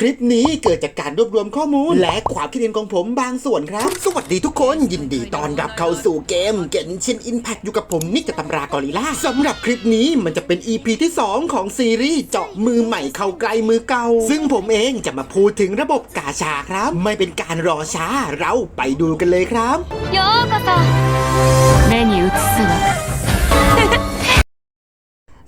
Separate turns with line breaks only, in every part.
คลิปนี้เกิดจากการรวบรวมข้อมูล และความคิดเห็นของผมบางส่วนครับ สวัสดีทุกคนยินดีต้อนรับเข้าสู่เกมเกนชินอินแพ t อยู่กับผมนิกจากตำรากอริลล่าสำหรับคลิปนี้มันจะเป็น EP ที่ 2 ของซีรีส์เจาะมือใหม่เข้าใกล้มือเก่า ซึ่งผมเองจะมาพูดถึงระบบกาชาครับ ไม่เป็นการรอช้าเราไปดูกันเลยครับ
ようこそ目に映すわ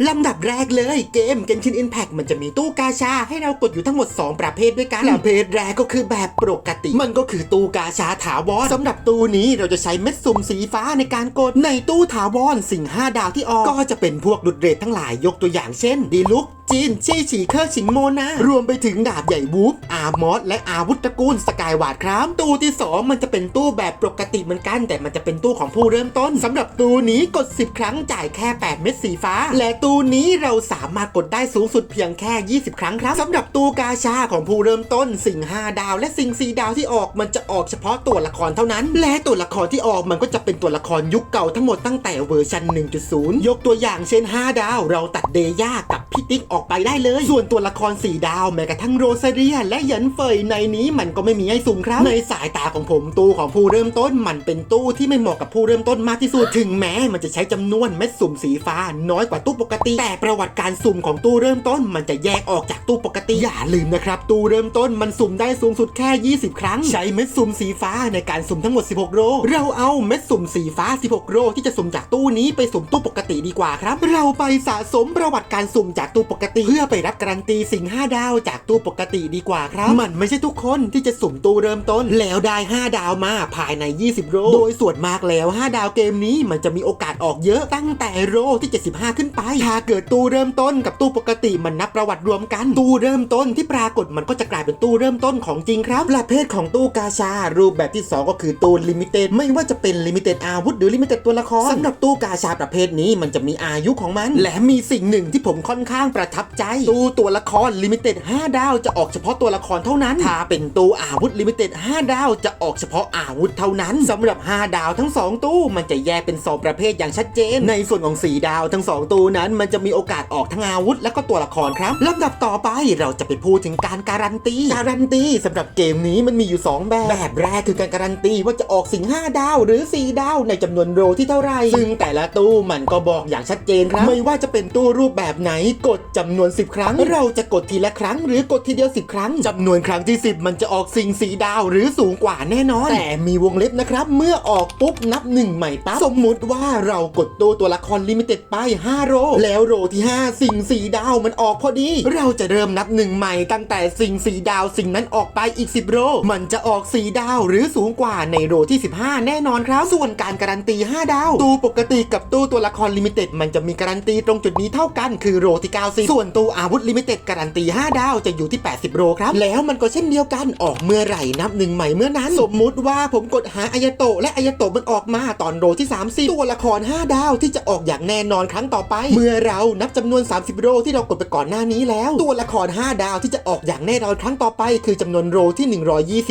ลำดับแรกเลยเกม Genshin Impact มันจะมีตู้กาชา ให้เรากดอยู่ทั้งหมด 2 ประเภทด้วยกันประเภทแรกก็คือแบบปกติ มันก็คือตู้กาชาถาวรสำหรับตู้นี้เราจะใช้เม็ดสุ่มสีฟ้าในการกดในตู้ถาวรสิ่ง 5 ดาวที่ออก ก็จะเป็นพวกดุดเรททั้งหลายยกตัวอย่างเช่นดีลุก จีน ชี่ฉีเคอร์ชิงโมนารวมไปถึงดาบใหญ่วูฟอาร์มอสและอาวุธตระกูลสกายวาดครับ ตู้ที่ 2 มันจะเป็นตู้แบบปกติเหมือนกัน แต่มันจะเป็นตู้ของผู้เริ่มต้นสำหรับตู้นี้กด 10 ครั้งจ่ายแค่ 8 เม็ดสีฟ้า และตู้นี้เราสามารถกดได้สูงสุดเพียงแค่ 20 ครั้งครับสำหรับตู้กาชาของผู้เริ่มต้นสิ่ง 5 ดาว และสิ่ง 4 ดาวที่ออกมันจะออกเฉพาะตัวละครเท่านั้น และตัวละครที่ออกมันก็จะเป็นตัวละครยุคเก่าทั้งหมดตั้งแต่เวอร์ชัน1.0 ยกตัวอย่างเช่น 5 ดาว เราตัดเดย่ากับพี่ติ๊กออกไปได้เลย ส่วนตัวละคร4ดาวแม้กระทั่งโรซาเรียและหยันเฟยในนี้มันก็ไม่มีให้สุ่มครับ ในสายตาของผมตู้ของผู้เริ่มต้นมันเป็นตู้ที่ไม่เหมาะกับผู้เริ่มต้นมากที่สุดถึงแม้มันจะใช้จำนวนเม็ดสุ่มสีฟ้า น้อยกว่าตู้ปกติ แต่ประวัติการสุ่มของตู้เริ่มต้น มันจะแยกออกจากตู้ปกติ อย่าลืมนะครับ ตู้เริ่มต้นมันสุ่มได้สูงสุดแค่ 20 ครั้ง ใช้เม็ดสุ่มสีฟ้าในการสุ่มทั้งหมด 16 โรเราเอาเม็ดสุ่มสีฟ้า 16 โรที่จะสุ่มจากตู้นี้ไปสุ่มตู้ปกติดีกว่าครับ เราไปสะสมประวัติการสุ่มจากตู้ปกติเพื่อไปรับการันตีสิ่ง 5 ดาวจากตู้ปกติดีกว่าครับ มันไม่ใช่ทุกคนที่จะสุ่มตู้เริ่มต้น แล้วได้ 5 ดาวมาภายใน 20 โรโดยส่วนมากแล้ว 5 ดาวเกมนี้มันจะมีโอกาสออกเยอะตั้งแต่โรที่ 75 ขึ้นไป ถ้าเกิดตู้เริ่มต้นกับตู้ปกติมันนับประวัติรวมกัน ตู้เริ่มต้นที่ปรากฏมันก็จะกลายเป็นตู้เริ่มต้นของจริงครับประเภทของตู้กาชา รูปแบบที่ 2 ก็คือตู้ลิมิเต็ดไม่ว่าจะเป็นลิมิเต็ดอาวุธหรือลิมิเต็ดตัวละครสำหรับตู้กาชาประเภทนี้มันจะมีอายุของมัน และมีสิ่งหนึ่งที่ผมค่อนข้างประทับใจ ตู้ตัวละครลิมิเต็ด5ดาวจะออกเฉพาะตัวละครเท่านั้น ถ้าเป็นตู้อาวุธลิมิเต็ด5ดาวจะออกเฉพาะอาวุธเท่านั้นสำหรับ 5 ดาวทั้ง 2 ตู้มันจะแยกเป็น 2 ประเภทอย่างชัดเจน ในส่วนของ 4 ดาวทั้ง 2 ตู้นั้น มันจะมีโอกาสออกทั้งอาวุธและก็ตัวละครครับลำดับต่อไปเราจะไปพูดถึงการการันตี การันตีสำหรับเกมนี้มันมีอยู่ 2 แบบ แบบแรกคือการการันตีว่าจะออกสิ่ง5ดาว หรือ 4 ดาว ในจำนวนโรที่เท่าไหร่ซึ่งแต่ละตู้มันก็บอกอย่างชัดเจนครับ ไม่ว่าจะเป็นตู้รูปแบบไหนกดจำนวน 10 ครั้ง เราจะกดทีละครั้ง หรือกดทีเดียว 10 ครั้งจำนวนครั้งที่ 10 มันจะออกสิ่งสีดาวหรือสูงกว่าแน่นอน แต่มีวงเล็บนะครับ เมื่อออกปุ๊บนับ 1 ใหม่ปั๊บสมมุติว่าเรากดตู้ตัวละครลิมิเต็ดไป5โร แล้วโรที่ 5 สิ่งสีดาวมันออกพอดี เราจะเริ่มนับ 1 ใหม่ตั้งแต่สิ่งสีดาวสิ่งนั้นออกไปอีก 10 โร มันจะออกสีดาวหรือสูงกว่าในโรที่ 15 แน่นอนครับ ส่วนการการันตี 5 ดาว ตู้ปกติกับตู้ตัวละครลิมิเต็ดมันจะมีการันตีตรงจุดนี้เท่ากันคือโรที่90ส่วนตู้อาวุธลิมิเต็ดการันตี 5 ดาวจะอยู่ที่ 80โรครับ แล้วมันก็เช่นเดียวกันออกเมื่อไหร่นับหนึ่งใหม่เมื่อนั้น สมมุติว่าผมกดหาอายาโตะและอายาโตะมันออกมาตอนโรที่ 30 ตัวละคร 5 ดาวที่จะออกอย่างแน่นอนครั้งต่อไป เมื่อเรานับจำนวน 30โรที่เรากดไปก่อนหน้านี้แล้ว ตัวละคร 5 ดาวที่จะออกอย่างแน่นอนครั้งต่อไป คือจำนวนโรที่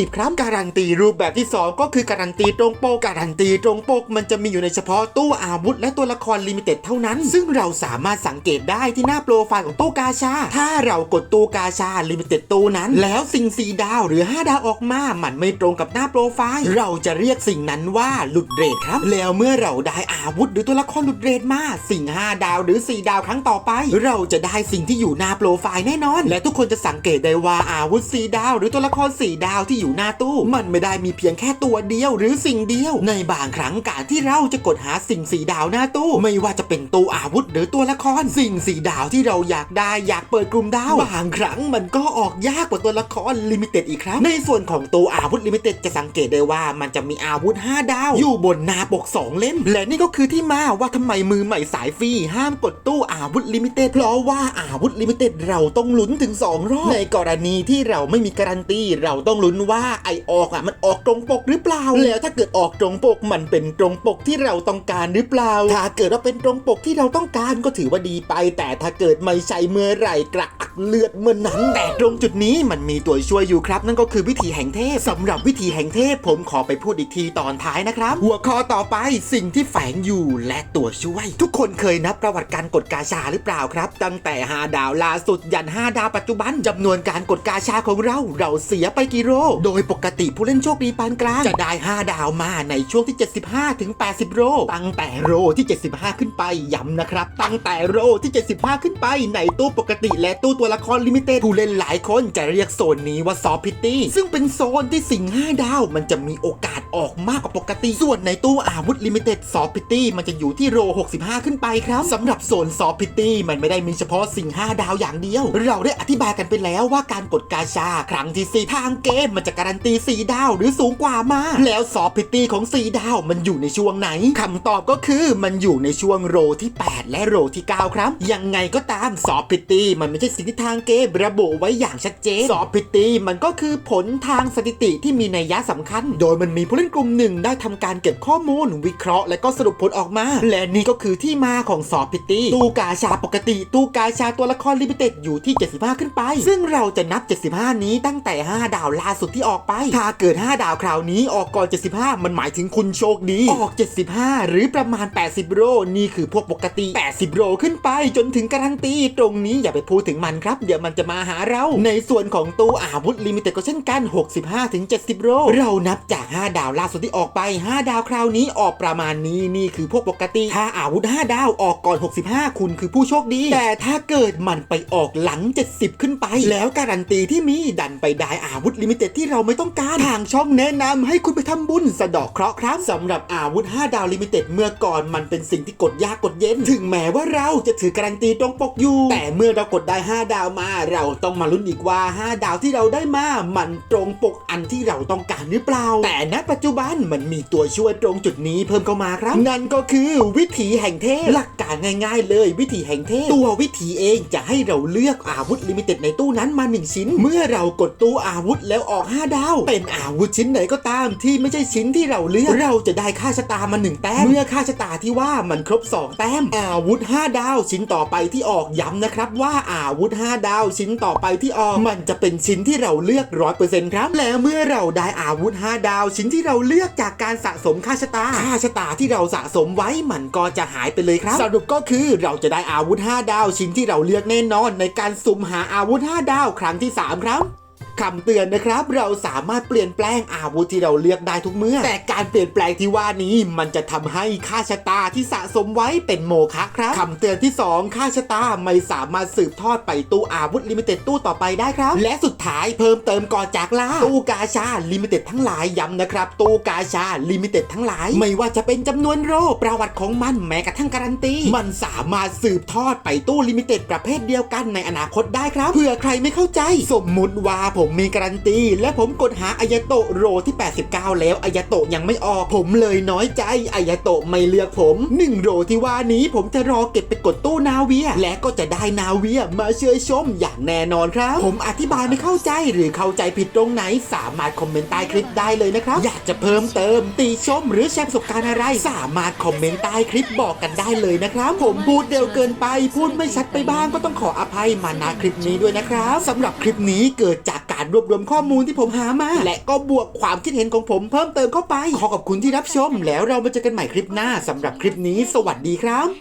120 ครับการันตีรูปแบบที่ 2 ก็คือการันตีตรงโปกการันตีตรงโปกมันจะมีอยู่ในเฉพาะตู้อาวุธ และตัวละครลิมิเต็ดเท่านั้น ซึ่งเราสามารถสังเกตได้ที่หน้าโปรไฟล์ของตู้กาชา ถ้าเรากดตู้กาชาลิมิเต็ดตู้นั้น แล้วสิ่งสีดาวหรือ 5 ดาวออกมา มันไม่ตรงกับหน้าโปรไฟล์ เราจะเรียกสิ่งนั้นว่าหลุดเรทครับ แล้วเมื่อเราได้อาวุธหรือตัวละครหลุดเรทมา สิ่ง 5 ดาวหรือ 4 ดาวครั้งต่อไป เราจะได้สิ่งที่อยู่หน้าโปรไฟล์แน่นอน และทุกคนจะสังเกตได้ว่าอาวุธ 4 ดาว หรือตัวละคร 4 ดาวที่อยู่หน้าตู้ มันไม่ได้มีเพียงแค่ตัวเดียวหรือสิ่งเดียว ในบางครั้งการที่เราจะกดหาสิ่งสีดาวหน้าตู้ ไม่ว่าจะเป็นตู้อาวุธหรือตัวละครสิ่งสีดาวที่เราอยากได้อยากเปิดกลุ่มดาวบางครั้งมันก็ออกยากกว่าตัวละครลิมิเต็ดอีกครับ ในส่วนของตัวอาวุธลิมิเต็ดจะสังเกตได้ว่ามันจะมีอาวุธ 5 ดาว อยู่บนหน้าปก 2 เล่ม และนี่ก็คือที่มาว่าทำไมมือใหม่สายฟรีห้ามกดตู้อาวุธลิมิเต็ดเพราะว่าอาวุธลิมิเต็ดเราต้องลุ้นถึง 2 รอบ ในกรณีที่เราไม่มีการันตีเราต้องลุ้นว่าไอออกอะมันออกตรงปกหรือเปล่า แล้วถ้าเกิดออกตรงปกมันเป็นตรงปกที่เราต้องการหรือเปล่า ถ้าเกิดว่าเป็นตรงปกที่เราต้องการก็ถือว่าดีไป แต่ถ้าเกิดไม่ใช่ช้เมื่อไหร่กระอักเลือดเมื่อนั้นแต่ตรงจุดนี้มันมีตัวช่วยอยู่ครับ นั่นก็คือวิธีแห่งเทพสำหรับวิธีแห่งเทพผมขอไปพูดอีกทีตอนท้ายนะครับ หัวข้อต่อไปสิ่งที่แฝงอยู่และตัวช่วย ทุกคนเคยนับประวัติการกดกาชาหรือเปล่าครับ ตั้งแต่ 5 ดาวล่าสุดยัน 5 ดาวปัจจุบันจำนวนการกดกาชาของเรา เราเสียไปกี่โรโดยปกติผู้เล่นโชคดีปานกลางจะได้ 5 ดาวมาในช่วงที่ 75ถึง80 โรตั้งแต่โรที่ 75 ขึ้นไปย้ำนะครับ ตั้งแต่โรที่ 75 ขึ้นไปในตู้ปกติและตู้ตัวละครลิมิเต็ดผู้เล่นหลายคนจะเรียกโซนนี้ว่าซอฟพิตตี้ซึ่งเป็นโซนที่สิ่ง5ดาว มันจะมีโอกาสออกมากกว่าปกติ ส่วนในตู้อาวุธลิมิเต็ดซอฟพิตตี้มันจะอยู่ที่โร 65 ขึ้นไปครับสำหรับโซนซอฟพิตตี้มันไม่ได้มีเฉพาะสิ่ง5ดาวอย่างเดียว เราได้อธิบายกันไปแล้วว่าการกดกาชา ครั้งที่ 4 ทางเกมมันจะการันตี 4 ดาวหรือสูงกว่ามา แล้วซอฟพิตตี้ของ 4 ดาวมันอยู่ในช่วงไหนคำตอบก็คือมันอยู่ในช่วงโรที่ 8 และโรที่ 9 ครับ ยังไงก็ตามซอฟพิตตี้มันไม่ใช่สิ่งที่ทางเกมระบุไว้อย่างชัดเจนซอฟพิตตี้มันก็คือผลทางสถิติที่มีในยะสำคัญ โดยมันมีผู้เล่นกลุ่มหนึ่งได้ทำการเก็บข้อมูล วิเคราะห์และก็สรุปผลออกมา และนี่ก็คือที่มาของซอฟพิตตี้ตู้กาชาปกติ ตู้กาชาตัวละครลิมิเต็ดอยู่ที่ 75 ขึ้นไป ซึ่งเราจะนับ 75 นี้ตั้งแต่ 5 ดาวล่าสุดที่ออกไป ถ้าเกิด 5 ดาวคราวนี้ออกก่อน 75 มันหมายถึงคุณโชคดี ออก 75 หรือประมาณ 80 โรนี่คือพวกปกติ 80 โรขึ้นไปจนถึงการันตีตรงนี้อย่าไปพูดถึงมันครับ เดี๋ยวมันจะมาหาเรา ในส่วนของตู้อาวุธลิมิเต็ดก็เช่นกัน 65ถึง70 โรเรานับจาก 5 ดาวล่าสุดที่ออกไป 5 ดาวคราวนี้ออกประมาณนี้นี่คือพวกปกติ ถ้าอาวุธ 5 ดาวออกก่อน 65 คุณคือผู้โชคดี แต่ถ้าเกิดมันไปออกหลัง 70 ขึ้นไป แล้วการันตีที่มีดันไปได้อาวุธลิมิเต็ดที่เราไม่ต้องการทางช่องแนะนำให้คุณไปทำบุญสะดอกเคราะห์ครับสำหรับอาวุธ 5 ดาวลิมิเต็ดเมื่อก่อนมันเป็นสิ่งที่กดยากกดเย็น ถึงแม้ว่าเราจะถือการันตีตรงปกอยู่แต่เมื่อเรากดได้ 5 ดาวมาเราต้องมาลุ้นอีกว่า 5 ดาวที่เราได้มา มันตรงปกอันที่เราต้องการหรือเปล่า แต่ณปัจจุบันมันมีตัวช่วยตรงจุดนี้เพิ่มเข้ามาครับ นั่นก็คือวิถีแห่งเทพหลักการง่าย ๆ เลยวิถีแห่งเทพตัววิถีเองจะให้เราเลือกอาวุธลิมิเต็ดในตู้นั้นมา 1 ชิ้น เมื่อเรากดตู้อาวุธแล้วออก 5 ดาว เป็นอาวุธชิ้นไหนก็ตามที่ไม่ใช่ชิ้นที่เราเลือก เราจะได้ค่าชะตามา1แต้มเมื่อค่าชะตาที่ว่ามันครบ 2 แต้ม อาวุธ 5 ดาวชิ้นต่อไปที่ออกย้ำนะครับว่าอาวุธ 5 ดาวชิ้นต่อไปที่ออกมันจะเป็นชิ้นที่เราเลือก 100%ครับ แล้วเมื่อเราได้อาวุธ 5 ดาว ชิ้นที่เราเลือกจากการสะสมค่าชะตา ค่าชะตาที่เราสะสมไว้มันก็จะหายไปเลยครับ สรุปก็คือเราจะได้อาวุธ 5 ดาว ชิ้นที่เราเลือกแน่นอน ในการสุ่มหาอาวุธ 5 ดาวครั้งที่ 3 ครับ คำเตือนนะครับ เราสามารถเปลี่ยนแปลงอาวุธที่เราเลือกได้ทุกเมื่อ แต่การเปลี่ยนแปลงที่ว่านี้มันจะทำให้ค่าชะตาที่สะสมไว้เป็นโมฆะครับคำเตือนที่ 2 ค่าชะตาไม่สามารถสืบทอดไปตู้อาวุธลิมิเต็ดตู้ต่อไปได้ครับ และสุดท้ายเพิ่มเติมก่อนจากลาตู้กาชาลิมิเต็ดทั้งหลายย้ำนะครับ ตู้กาชาลิมิเต็ดทั้งหลาย ไม่ว่าจะเป็นจำนวนโรประวัติของมันแม้กระทั่งการันตีมันสามารถสืบทอดไปตู้ลิมิเต็ดประเภทเดียวกันในอนาคตได้ครับเผื่อใครไม่เข้าใจ สมมุติว่าผมมมีการันตี และผมกดหาอายาโตโรที่ 89 แล้วอายาโตยังไม่ออก ผมเลยน้อยใจอายาโตไม่เลือกผมหนึ่งโรที่ว่านี้ผมจะรอเก็บไปกดตู้นาเวีย และก็จะได้นาเวียมาเชยชมอย่างแน่นอนครับ ผมอธิบายไม่เข้าใจหรือเข้าใจผิดตรงไหน สามารถคอมเมนต์ใต้คลิปได้เลยนะครับ อยากจะเพิ่มเติมติชมหรือแชร์ประสบการณ์อะไร สามารถคอมเมนต์ใต้คลิปบอกกันได้เลยนะครับ ผมพูดเร็วเกินไป พูดไม่ชัดไปบ้างก็ต้องขออภัยมาณคลิปนี้ด้วยนะครับสำหรับคลิปนี้เกิดจาก การรวบรวมข้อมูลที่ผมหามา และก็บวกความคิดเห็นของผมเพิ่มเติมเข้าไป ขอขอบคุณที่รับชม แล้วเรามาเจอกันใหม่คลิปหน้าสำหรับคลิปนี้ สวัสดีครับ